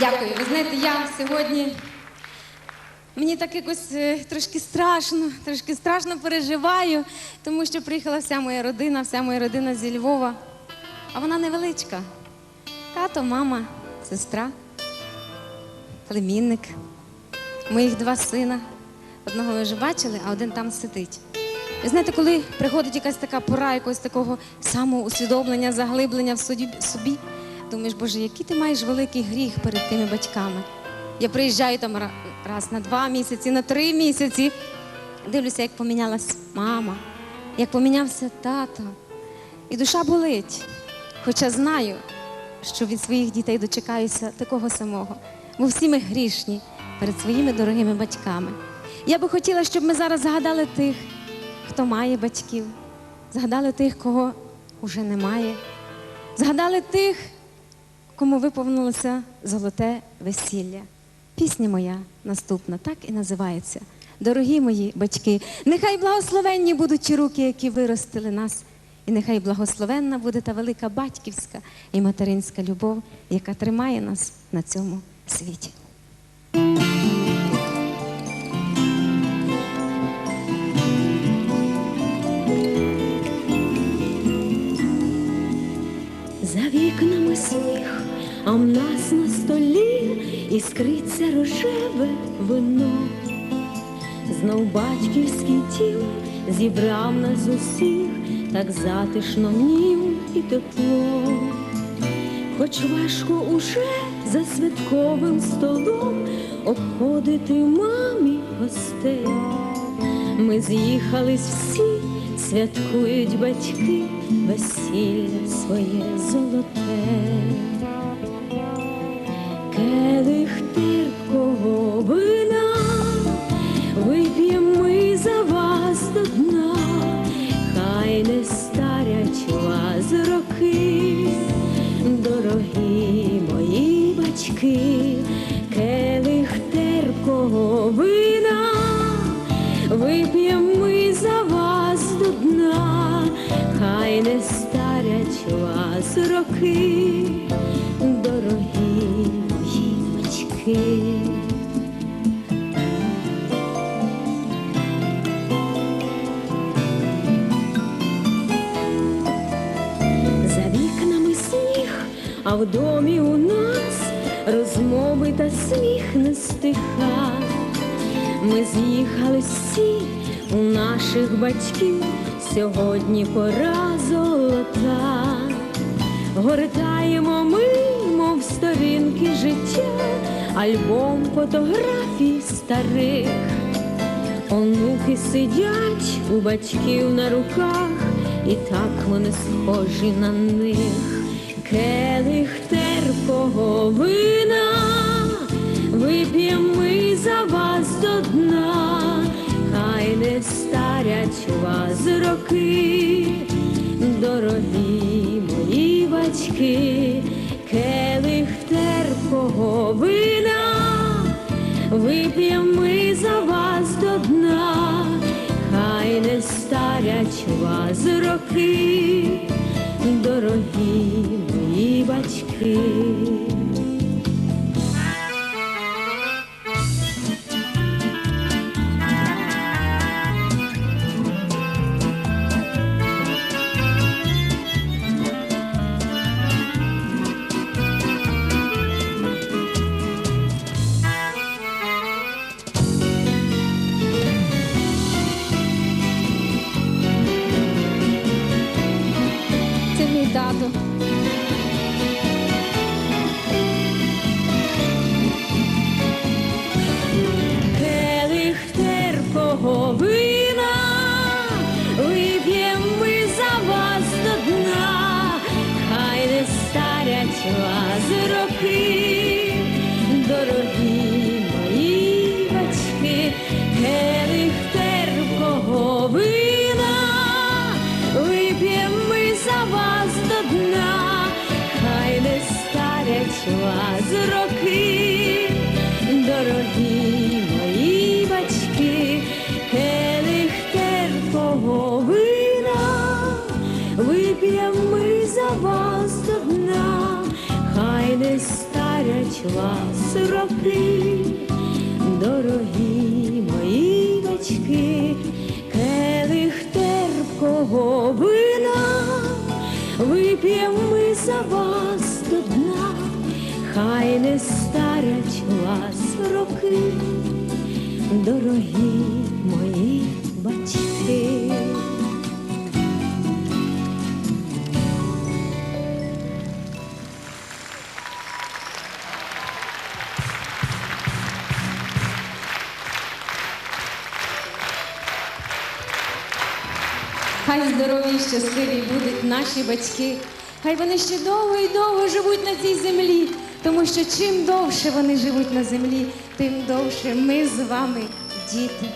Дякую. Ви знаєте, я сьогодні. Мені так якось е, трошки страшно, трошки страшно переживаю, тому що приїхала вся моя родина, вся моя родина зі Львова. А вона невеличка. Тато, мама, сестра, племінник, моїх два сина. Одного ви вже бачили, а один там сидить. Ви знаєте, коли приходить якась така пора, якогось такого самоусвідомлення, заглиблення в собі, думаєш, Боже, який ти маєш великий гріх перед тими батьками. Я приїжджаю там раз на два місяці, на три місяці. Дивлюся, як помінялась мама, як помінявся тато. І душа болить. Хоча знаю, що від своїх дітей дочекаюся такого самого. Бо всі ми грішні перед своїми дорогими батьками. Я би хотіла, щоб ми зараз згадали тих, хто має батьків, згадали тих, кого вже немає, згадали тих, кому виповнилося золоте весілля. Пісня моя наступна, так і називається. Дорогі мої батьки, нехай благословенні будуть ті руки, які виростили нас, і нехай благословенна буде та велика батьківська і материнська любов, яка тримає нас на цьому світі. За вікнами сніг, а в нас на столі іскриться рожеве вино. Знов батьківський дім зібрав нас усіх, так затишно в нім і тепло. Хоч важко уже за святковим столом обходити мамі гостей. Ми з'їхались всі, святкують батьки весілля своє золоте. Келих терпкого вина, вип'ємо ми за вас до дна, хай не старять вас роки, дорогі мої батьки, келих терпкого вина, вип'ємо вас роки, дорогі мої батьки. За вікнами сніг, а в домі у нас розмови та сміх не стиха. Ми з'їхались всі у наших батьків, сьогодні пора золота. Гортаємо ми, мов сторінки життя, альбом фотографій старих. Онуки сидять у батьків на руках, і так вони схожі на них. Келих терпкого вина, вип'ємо ми за вас до дна, хай не старять вас роки, дорогі батьки, келих терпкого вина. Вип'ємо ми за вас до дна, хай не старять вас роки, дорогі мої батьки. Вас роки, дорогі мої батьки, келих терпкого вина, за вас до дна, хай не старять вас роки, дорогі вип'ємо ми вас роки, дорогі мої батьки, келих терпкого вина, вип'ємо ми за вас до дна, хай не старять вас роки, дорогі мої батьки. Хай здорові і щасливі будуть наші батьки. Хай вони ще довго і довго живуть на цій землі, тому що чим довше вони живуть на землі, тим довше ми з вами, діти,